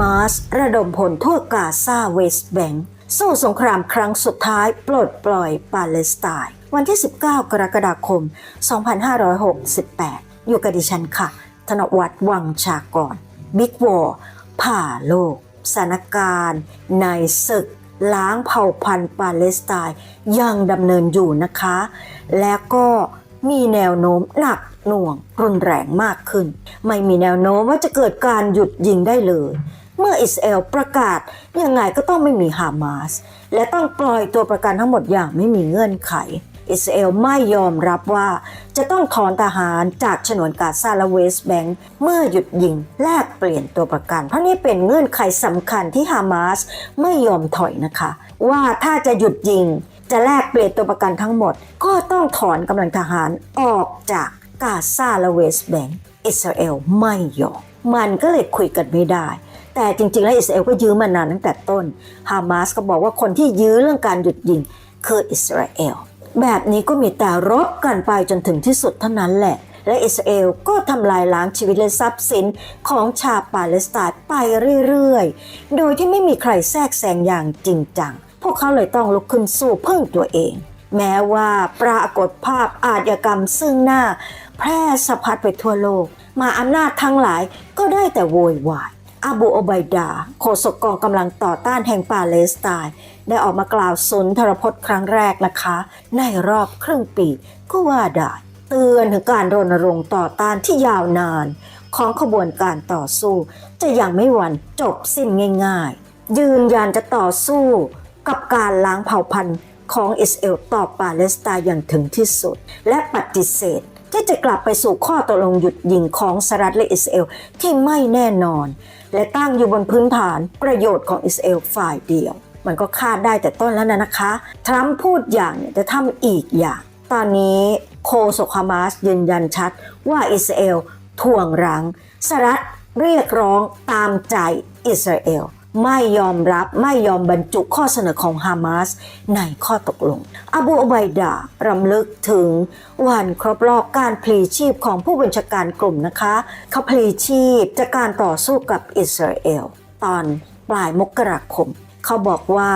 มาสระดมพลทั่วกาซาเวสต์แบงก์สู้สงครามครั้งสุดท้ายปลดปล่อยปาเลสไตน์วันที่ 19 กรกฎาคม 2568 อยู่กับดิฉันค่ะ ธนวัฒน์วังชากรบิ๊กวอร์ผ่าโลกสถานการณ์ ในศึก ล้างเผ่าพันธุ์ปาเลสไตน์ยังดำเนินอยู่นะคะ และก็มีแนวโน้มหนักหน่วงรุนแรงมากขึ้น ไม่มีแนวโน้มว่าจะเกิดการหยุดยิงได้เลย เมื่ออิสราเอลประกาศยังไงก็ต้องไม่มีฮามาสและต้องปล่อยตัวประกันทั้งหมดอย่างไม่มีเงื่อนไข อิสราเอลไม่ยอมรับว่าจะต้องถอนทหารจากฉนวนกาซาและเวสต์แบงก์เมื่อหยุดยิงแลกเปลี่ยนตัวประกัน เพราะนี่เป็นเงื่อนไขสำคัญที่ฮามาสไม่ยอมถอยนะคะ ว่าถ้าจะหยุดยิงจะแลกเปลี่ยนตัวประกันทั้งหมด ก็ต้องถอนกำลังทหารออกจากกาซาและเวสต์แบงก์อิสราเอลไม่ยอมมันก็เลยคุยกันไม่ได้ แต่จริง ๆ แล้วอิสราเอลก็ยื้อมานานตั้งแต่ต้น ฮามาสก็บอกว่าคนที่ยื้อเรื่องการหยุดยิงคืออิสราเอล แบบนี้ก็มีแต่รบกันไปจนถึงที่สุดเท่านั้นแหละ และอิสราเอลก็ทำลายล้างชีวิตและทรัพย์สินของชาวปาเลสไตน์ไปเรื่อยๆ โดยที่ไม่มีใครแทรกแซงอย่างจริงจัง พวกเขาเลยต้องลุกขึ้นสู้เพิ่งตัวเอง แม้ว่าปรากฏภาพอาชญากรรมซึ่งหน้า แพร่สะพัดไปทั่วโลก มาอำนาจทั้งหลายก็ได้แต่โวยวาย อาบูโอไบดา โฆษกกองกำลังต่อต้านแห่งปาเลสไตน์ได้ออกมากล่าวสุนทรพจน์ครั้งแรกนะคะ ในรอบครึ่งปีก็ว่าได้เตือนถึงการรณรงค์ต่อต้านที่ยาวนาน ของขบวนการต่อสู้ จะยังไม่หวันจบสิ้นง่าย ๆ ยืนยันจะต่อสู้กับการล้างเผ่าพันธุ์ของอิสราเอลต่อปาเลสไตน์อย่างถึงที่สุด และปฏิเสธ ที่จะกลับไปสู่ข้อตกลงหยุดยิงของสหรัฐและอิสราเอลที่ไม่แน่นอน และตั้งอยู่บนพื้นฐานประโยชน์ของอิสราเอลฝ่ายเดียว มันก็คาดได้แต่ต้นแล้วนะนะคะ ทรัมป์พูดอย่างเนี่ยจะทำอีกอย่าง ตอนนี้โคโซคามาสยืนยันชัดว่าอิสราเอลทวงรังสหรัฐเรียกร้องตามใจอิสราเอล ไม่ยอมรับไม่ยอมบรรจุข้อเสนอของฮามาสในข้อตกลง อบูอไบดารำลึกถึงวันครบรอบการพลีชีพของผู้บัญชาการกลุ่มนะคะ เขาพลีชีพจากการต่อสู้กับอิสราเอล ตอนปลายมกราคม เขาบอกว่า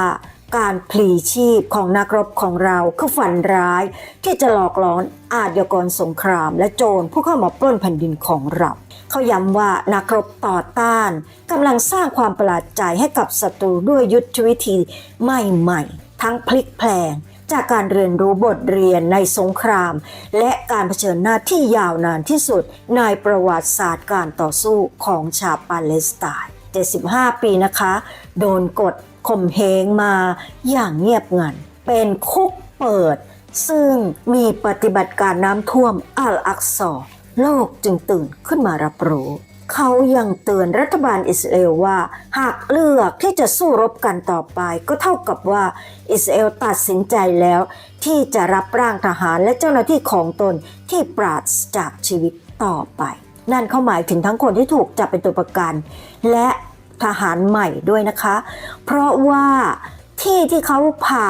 การพลีชีพของนักรบของเราคือฝันร้าย ที่จะหลอกหลอนอาชญากรสงคราม และโจรผู้เข้ามาปล้นแผ่นดินของเรา เขาย้ำว่านักรบต่อต้านกำลังสร้างความประหลาดใจให้กับศัตรูด้วยยุทธวิธีใหม่ๆ ทั้งพลิกแพลงจากการเรียนรู้บทเรียนในสงคราม และการเผชิญหน้าที่ยาวนานที่สุดในประวัติศาสตร์การต่อสู้ของชาวปาเลสไตน์ 75 ปีนะคะ โดนกดข่มเหงมาอย่างเงียบงัน เป็นคุกเปิด ซึ่งมีปฏิบัติการน้ำท่วมอัลอักซอ โลกจึงตื่นขึ้นมารับรู้ เขายังเตือนรัฐบาลอิสราเอลว่า หากเลือกที่จะสู้รบกันต่อไป ก็เท่ากับว่าอิสราเอลตัดสินใจแล้ว ที่จะรับร่างทหารและเจ้าหน้าที่ของตนที่ปราศจากชีวิตต่อไป นั่นเขาหมายถึงทั้งคนที่ถูกจับเป็นตัวประกัน และทหารใหม่ด้วยนะคะ เพราะว่าที่ที่เขาพา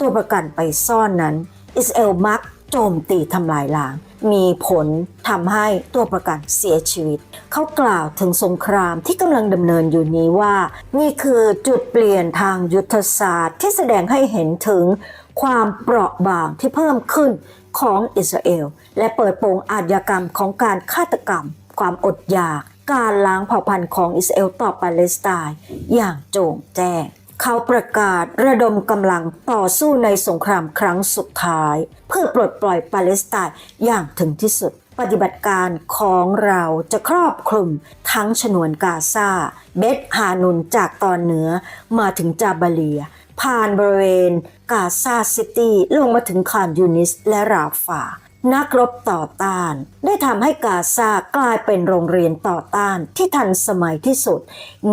ตัวประกันไปซ่อนนั้นอิสราเอลมัก โจมตีทำลายล้าง มีผลทำให้ตัวประกันเสียชีวิต เขากล่าวถึงสงครามที่กำลังดำเนินอยู่นี้ว่า นี่คือจุดเปลี่ยนทางยุทธศาสตร์ที่แสดงให้เห็นถึงความเปราะบางที่เพิ่มขึ้นของอิสราเอล และเปิดโปงอาชญากรรมของการฆาตกรรม ความอดอยาก การล้างเผ่าพันธุ์ของอิสราเอลต่อปาเลสไตน์อย่างโจ่งแจ้ง เขาประกาศระดมกำลังต่อสู้ในสงครามครั้งสุดท้าย เพื่อปลดปล่อยปาเลสไตน์อย่างถึงที่สุด ปฏิบัติการของเราจะครอบคลุมทั้งฉนวนกาซาเบธฮานุนจากตอนเหนือมาถึงจาบาเลีย ผ่านบริเวณกาซาซิตี้ลงมาถึงคานยูนิสและราฟานักรบต่อต้าน ได้ทำให้กาซากลายเป็นโรงเรียนต่อต้านที่ทันสมัยที่สุด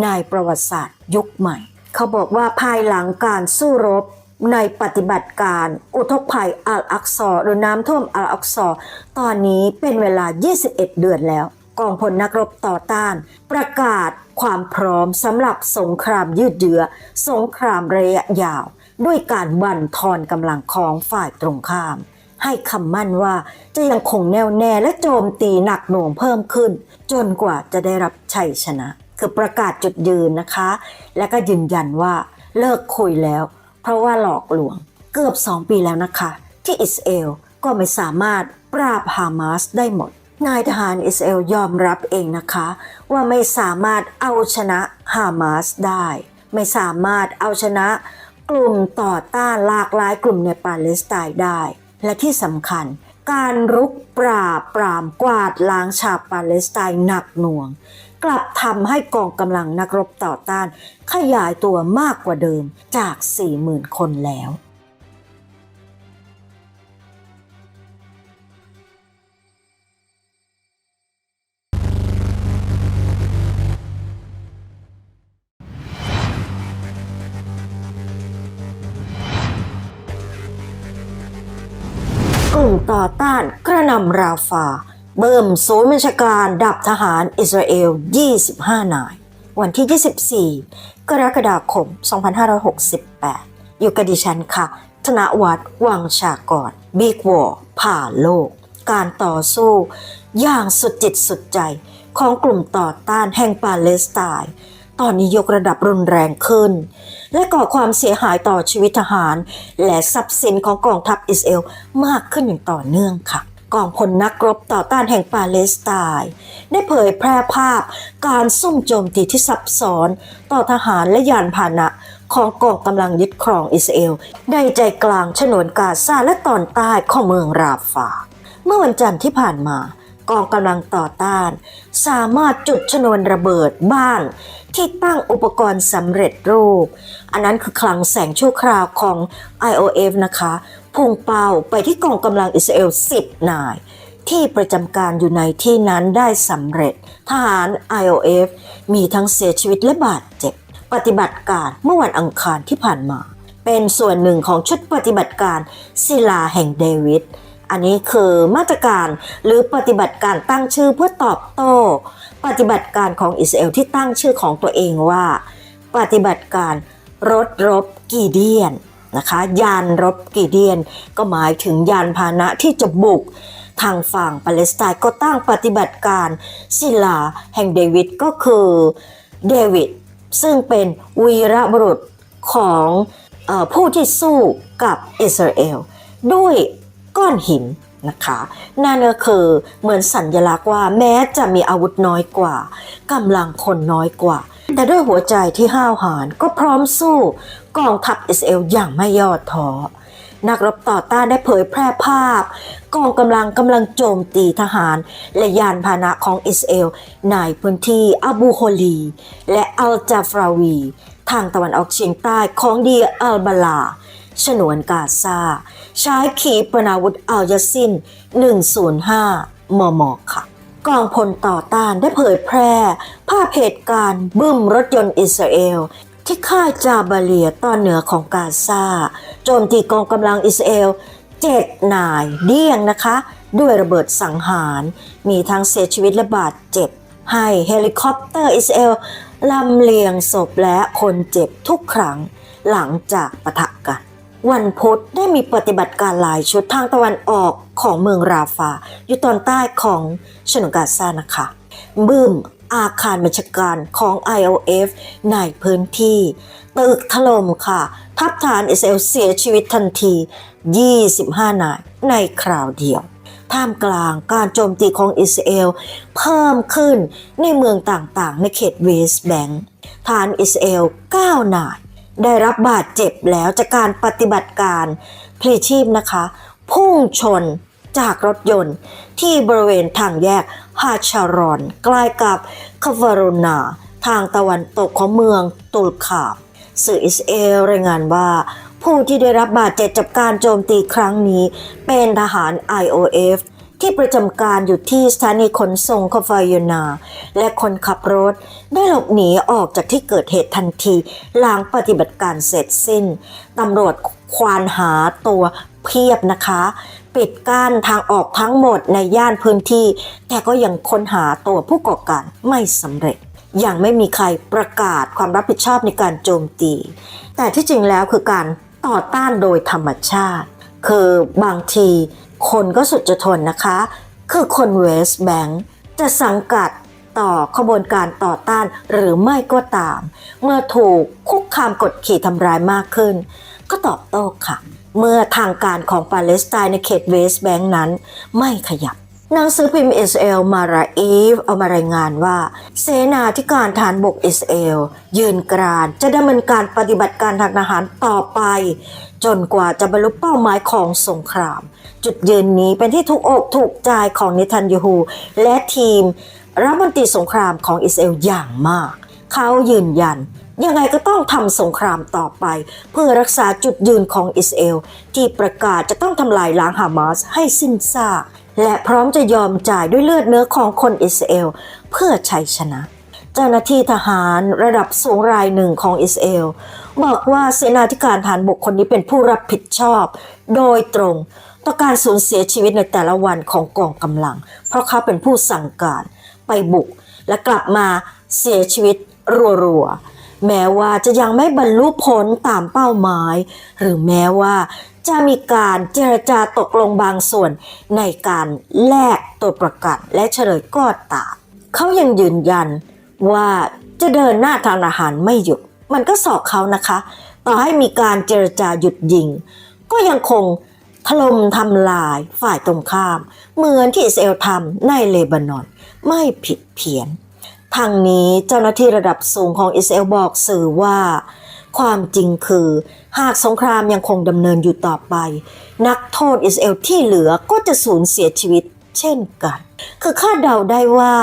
ในประวัติศาสตร์ยุคใหม่ เขาบอกว่าภายหลังการสู้รบในปฏิบัติการอุทกภัยอัลอักซอหรือน้ำท่วมอัลอักซอตอนนี้เป็นเวลา 21 เดือนแล้ว กองพลนักรบต่อต้าน ประกาศความพร้อมสำหรับสงครามยืดเยื้อ สงครามระยะยาว ด้วยการบั่นทอนกำลังของฝ่ายตรงข้าม ให้คำมั่นว่าจะยังคงแน่วแน่และโจมตีหนักหน่วงเพิ่มขึ้น จนกว่าจะได้รับชัยชนะ คือประกาศจุดยืนนะคะ และก็ยืนยันว่าเลิกคุยแล้ว เพราะว่าหลอกลวงเกือบ 2 ปีแล้วนะคะ ที่อิสราเอลก็ไม่สามารถปราบฮามาสได้หมด นายทหารอิสราเอลยอมรับเองนะคะ ว่าไม่สามารถเอาชนะฮามาสได้ ไม่สามารถเอาชนะกลุ่มต่อต้านหลากหลายกลุ่มในปาเลสไตน์ได้ และที่สำคัญการรุกปราบปรามกวาดล้างชาวปาเลสไตน์หนักหน่วง กลับทำให้กองกำลังนักรบต่อต้าน ขยายตัวมากกว่าเดิมจาก 40,000 คนแล้วกลุ่มต่อต้านกระนำราฟา เบิ่มศูนย์บัญชาการดับทหารอิสราเอล 25 นาย วันที่ 24 กรกฎาคม 2568 อยู่กับดิฉันค่ะ ธนวัฒน์วังชากรบิ๊กวอร์ผ่าโลก การต่อสู้ อย่างสุดจิตสุดใจของกลุ่มต่อต้านแห่งปาเลสไตน์ตอนนี้ยกระดับรุนแรงขึ้น และก่อความเสียหายต่อชีวิตทหาร และทรัพย์สินของกองทัพอิสราเอลมากขึ้นอย่างต่อเนื่องค่ะ กองพลนักรบต่อต้านแห่งปาเลสไตน์ได้เผยแพร่ภาพการซุ่มโจมตีที่ซับซ้อนต่อทหารและยานพาหนะของกองกำลังยึดครองอิสราเอลในใจกลางฉนวนกาซาและตอนใต้ของเมืองราฟา เมื่อวันจันทร์ที่ผ่านมากองกำลังต่อต้าน สามารถจุดชนวนระเบิดบ้าน ที่ตั้งอุปกรณ์สำเร็จรูป อันนั้นคือคลังแสงชั่วคราวของ IOF นะคะ พุ่งเป้าไปที่กองกำลังอิสราเอล 10 นาย ที่ประจำการอยู่ในที่นั้นได้สำเร็จ ทหาร IOF มีทั้งเสียชีวิตและบาดเจ็บ ปฏิบัติการเมื่อวันอังคารที่ผ่านมา เป็นส่วนหนึ่งของชุดปฏิบัติการศิลาแห่งเดวิดอันนี้คือมาตรการหรือปฏิบัติการตั้งชื่อเพื่อตอบโต้ ปฏิบัติการของอิสราเอลที่ตั้งชื่อของตัวเองว่า ปฏิบัติการรถรบกีเดียน นะคะ ยานรบกีเดียน ก็หมายถึงยานพาหนะที่จะบุกทางฝั่งปาเลสไตน์ก็ตั้งปฏิบัติการศิลาแห่งเดวิดก็คือเดวิดซึ่งเป็นวีรบุรุษของออผู้ที่สู้กับอิสราเอลด้วยก้อนหินนะคะนั่นก็คือเหมือนสัญญลักษณ์ว่าแม้จะมีอาวุธน้อยกว่ากำลังคนน้อยกว่า แต่ด้วยหัวใจที่ห้าวหาญก็พร้อมสู้กองทัพอิสราเอลอย่างไม่ย่อท้อนักรบต่อต้านได้เผยแพร่ภาพ กองกำลังกำลังโจมตีทหาร และยานพาหนะของอิสราเอลในพื้นที่อาบูโฮลี และอัลจาฟราวี ทางตะวันออกเฉียงใต้ของเดียอัลบาลาฉนวนกาซาใช้ขีปนาวุธอัลยาซิน 105 มม ค่ะ กองพลต่อต้านได้เผยแพร่ ภาพเหตุการณ์บึ้มรถยนต์อิสราเอล ที่ค่ายจาบาเลียตอนเหนือของกาซาโจมตีกองกำลังอิสราเอลเจ็ดนายเดี่ยงนะคะ ด้วยระเบิดสังหาร มีทั้งเสียชีวิตและบาดเจ็บ ให้เฮลิคอปเตอร์อิสราเอลลำเลียงศพและคนเจ็บทุกครั้งหลังจากปะทะกัน วันพุธได้มีปฏิบัติการหลายชุดทางตะวันออกของเมืองราฟา อยู่ตอนใต้ของฉนกาซานะคะบึ้มอาคารบัญชาการของ IOF ในพื้นที่ ตึกถล่มค่ะ ทัพฐานอิสราเอลเสียชีวิตทันที 25 นายในคราวเดียว ท่ามกลางการโจมตีของอิสราเอลเพิ่มขึ้นในเมืองต่างๆ ในเขตเวสต์แบงก์ฐานอิสราเอล 9 นาย ได้รับบาดเจ็บแล้วจากการปฏิบัติการพลีชีพนะคะ พุ่งชนจากรถยนต์ที่บริเวณทางแยกฮาชารอน ใกล้กับคาวารนา ทางตะวันตกของเมืองตุลคามสื่ออิสเอลรายงานว่า ผู้ที่ได้รับบาดเจ็บจากการโจมตีครั้งนี้ เป็นทหาร IOF ที่ประจำการอยู่ที่สถานีขนส่งคาฟายนา และคนขับรถได้หลบหนีออกจากที่เกิดเหตุทันที หลังปฏิบัติการเสร็จสิ้นตำรวจควานหาตัวเพียบนะคะ ปิดกั้นทางออกทั้งหมดในย่านพื้นที่ แต่ก็ยังค้นหาตัวผู้ก่อการไม่สำเร็จยังไม่มีใครประกาศความรับผิดชอบในการโจมตี แต่ที่จริงแล้วคือการต่อต้านโดยธรรมชาติ คือบางทีคนก็สุดจะทนนะคะ คือคนเวสแบงค์จะสังกัดต่อขบวนการต่อต้านหรือไม่ก็ตาม เมื่อถูกคุกคามกดขี่ทำร้ายมากขึ้น ก็ตอบโต้ค่ะ เมื่อทางการของปาเลสไตน์ในเขตเวสแบงค์นั้นไม่ขยับ หนังสือพิมพ์อิสราเอลมาราอีฟเอามารายงานว่า เสนาธิการฐานบกอิสราเอลยืนกรานจะดำเนินการปฏิบัติการทางทหารต่อไป จนกว่าจะบรรลุเป้าหมายของสงคราม จุดยืนนี้เป็นที่ถูกอกถูกใจของเนทันยาฮูและทีมรัฐมนตรีสงครามของอิสราเอลอย่างมาก เขายืนยันยังไงก็ต้องทำสงครามต่อไป เพื่อรักษาจุดยืนของอิสราเอลที่ประกาศจะต้องทำลายล้างฮามาสให้สิ้นซาก และพร้อมจะยอมจ่ายด้วยเลือดเนื้อของคนอิสราเอลเพื่อชัยชนะ เจ้าหน้าที่ทหารระดับสูงรายหนึ่งของอิสราเอลบอกว่าเสนาธิการฐานบกคนนี้เป็นผู้รับผิดชอบ โดยตรงต่อการสูญเสียชีวิตในแต่ละวันของกองกำลัง เพราะเขาเป็นผู้สั่งการไปบุกและกลับมาเสียชีวิตรัวๆ แม้ว่าจะยังไม่บรรลุผลตามเป้าหมาย หรือแม้ว่าจะมีการเจรจาตกลงบางส่วนในการแลกตัวประกันและเฉลยก็ตามเขายังยืนยันว่าจะเดินหน้าทางอาหารไม่หยุด มันก็สอกเขานะคะ ต่อให้มีการเจรจาหยุดยิง ก็ยังคงถล่มทำลายฝ่ายตรงข้าม เหมือนที่อิสราเอลทำในเลบานอน ไม่ผิดเพี้ยน ทางนี้เจ้าหน้าที่ระดับสูงของอิสราเอลบอกสื่อว่า ความจริงคือ หากสงครามยังคงดำเนินอยู่ต่อไป นักโทษอิสราเอลที่เหลือก็จะสูญเสียชีวิตเช่นกัน คือคาดเดาได้ว่า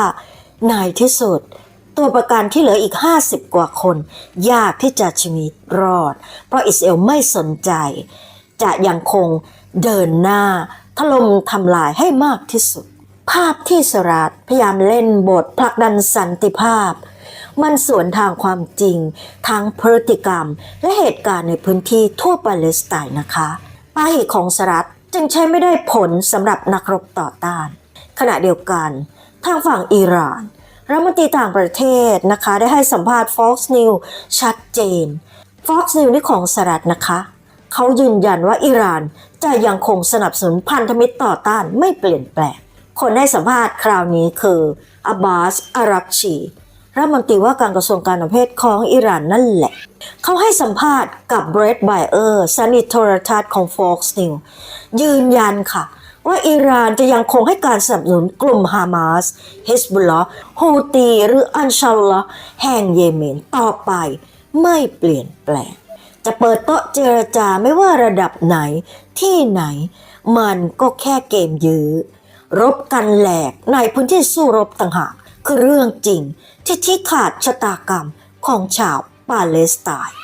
ในที่สุด ตัวประกันที่เหลืออีก 50 กว่าคน ยากที่จะชีวิตรอด เพราะอิสราเอลไม่สนใจ จะยังคงเดินหน้าถล่มทำลายให้มากที่สุด ภาพที่สรัฐพยายามเล่นบทผลักดันสันติภาพ มันสวนทางความจริง ทั้งพฤติกรรม และเหตุการณ์ในพื้นที่ทั่วปาเลสไตน์นะคะป้าเหตุของสรัฐจึงใช้ไม่ได้ผลสำหรับนักรบต่อต้าน ขณะเดียวกัน ทางฝั่งอิหร่านรัฐมนตรีต่างประเทศนะคะ ได้ให้สัมภาษณ์ Fox News ชัดเจน Fox News นี่ของสหรัฐนะคะ เขายืนยันว่าอิหร่านจะยังคงสนับสนุนพันธมิตรต่อต้านไม่เปลี่ยนแปลง คนให้สัมภาษณ์คราวนี้คืออับบาสอารักชีรัฐมนตรีว่าการกระทรวงการต่างประเทศของอิหร่านนั่นแหละ เขาให้สัมภาษณ์กับเบรดไบเออร์สนิทโทรทัศน์ของ Fox News ยืนยันค่ะ ว่าอิหร่านจะยังคงให้การสนับสนุนกลุ่มฮามาสฮิสบุลลอฮูตี หรืออันชาลลอแห่งเยเมนต่อไปไม่เปลี่ยนแปลง จะเปิดโต๊ะเจรจาไม่ว่าระดับไหนที่ไหน มันก็แค่เกมยื้อ รบกันแหลกในพื้นที่สู้รบต่างหากคือเรื่องจริงที่ที่ขาดชะตากรรมของชาวปาเลสไตน์